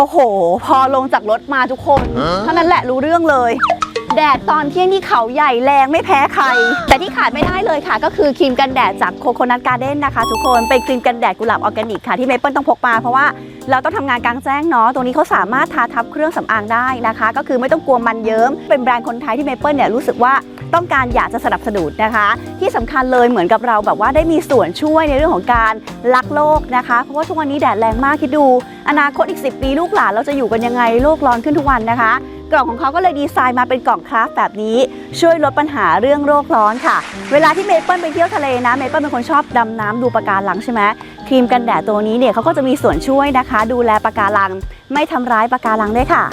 โอ้โห พอลงจากรถมาทุกคนเท่านั้นแหละรู้เรื่องเลย แดดตอนเที่ยงที่เขาใหญ่แรงไม่แพ้ใคร แต่ที่ขาดไม่ได้เลยค่ะ ก็คือครีมกันแดดจากโคโคนัทการ์เด้นนะคะทุกคนเป็นครีมกันแดดกุหลาบออร์แกนิกค่ะที่เมเปิลต้องพกมาเพราะว่าเราต้องทำงานกลางแจ้งเนาะ ตรงนี้เขาสามารถทาทับเครื่องสำอางได้นะคะ ก็คือไม่ต้องกลัวมันเยิ้ม เป็นแบรนด์คนไทยที่เมเปิลเนี่ยรู้สึกว่า ต้องการอยากจะสนับสนุนนะคะ ที่สำคัญเลยเหมือนกับเราแบบว่าได้มีส่วนช่วยในเรื่องของการรักโลกนะคะ เพราะว่าทุกวันนี้แดดแรงมากคิดดู อนาคตอีก 10 ปีลูกหลานเราจะอยู่กันยังไงโลกร้อนขึ้นทุกวันนะคะ กล่องของเขาก็เลยดีไซน์มาเป็นกล่องคราฟแบบนี้ ช่วยลดปัญหาเรื่องโลกร้อนค่ะ เวลาที่เมเปิลไปเที่ยวทะเลนะเมเปิลเป็นคนชอบดำน้ำดูปะการังใช่ไหมครีมกันแดดตัวนี้เนี่ยเขาก็จะมีส่วนช่วยนะคะ ดูแลปะการัง ไม่ทำร้ายปะการังด้วยค่ะ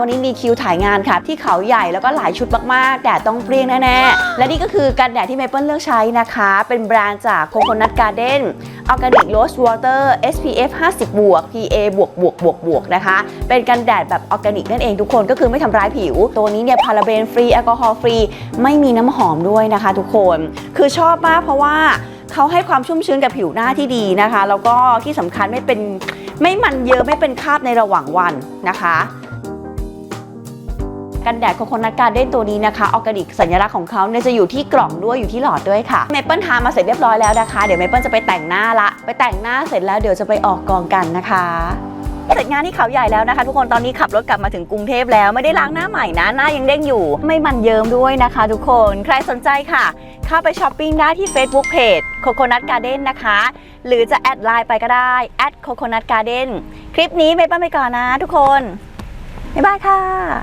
วันนี้มีคิวถ่ายงานค่ะ ที่เขาใหญ่แล้วก็หลายชุดมากๆ แดดต้องเปรี้ยงแน่ๆ และนี่ก็คือกันแดดที่เมเปิลเลือกใช้นะคะ เป็นแบรนด์จาก Coconut Garden Organic Rose Water SPF 50 บวก PA บวกบวกบวกบวกนะคะ เป็นกันแดดแบบออร์แกนิกนั่นเองทุกคนก็คือไม่ทำร้ายผิว ตัวนี้เนี่ยพาราเบนฟรีแอลกอฮอล์ฟรี ไม่มีน้ำหอมด้วยนะคะ ทุกคน คือชอบมากเพราะว่าเขาให้ความชุ่มชื้นกับผิวหน้าที่ดีนะคะ แล้วก็ที่สำคัญไม่เป็นไม่มันเยอะไม่เป็นคราบในระหว่างวันนะคะ กันแดดโคโคนัทการ์เด้นตัวนี้นะคะออร์แกนิกสัญลักษณ์ของเขาเนี่ยจะอยู่ที่กล่องด้วยอยู่ที่หลอดด้วยค่ะเมเปิลทามาเสร็จเรียบร้อยแล้วนะคะ เดี๋ยวเมเปิลจะไปแต่งหน้าละ ไปแต่งหน้าเสร็จแล้วเดี๋ยวจะไปออกกองกันนะคะเสร็จงานที่เขาใหญ่แล้วนะคะ ทุกคนตอนนี้ขับรถกลับมาถึงกรุงเทพแล้วไม่ได้ล้างหน้าใหม่นะหน้ายังเด้งอยู่ ไม่มันเยิ้มด้วยนะคะ ทุกคนใครสนใจค่ะเข้าไปช้อปปิ้งได้ที่ Facebook Page Coconut Garden นะคะ หรือจะแอดไลน์ไปก็ได้ at Coconut Garden คลิปนี้เมเปิลไปก่อนนะทุกคนบ๊ายบายค่ะ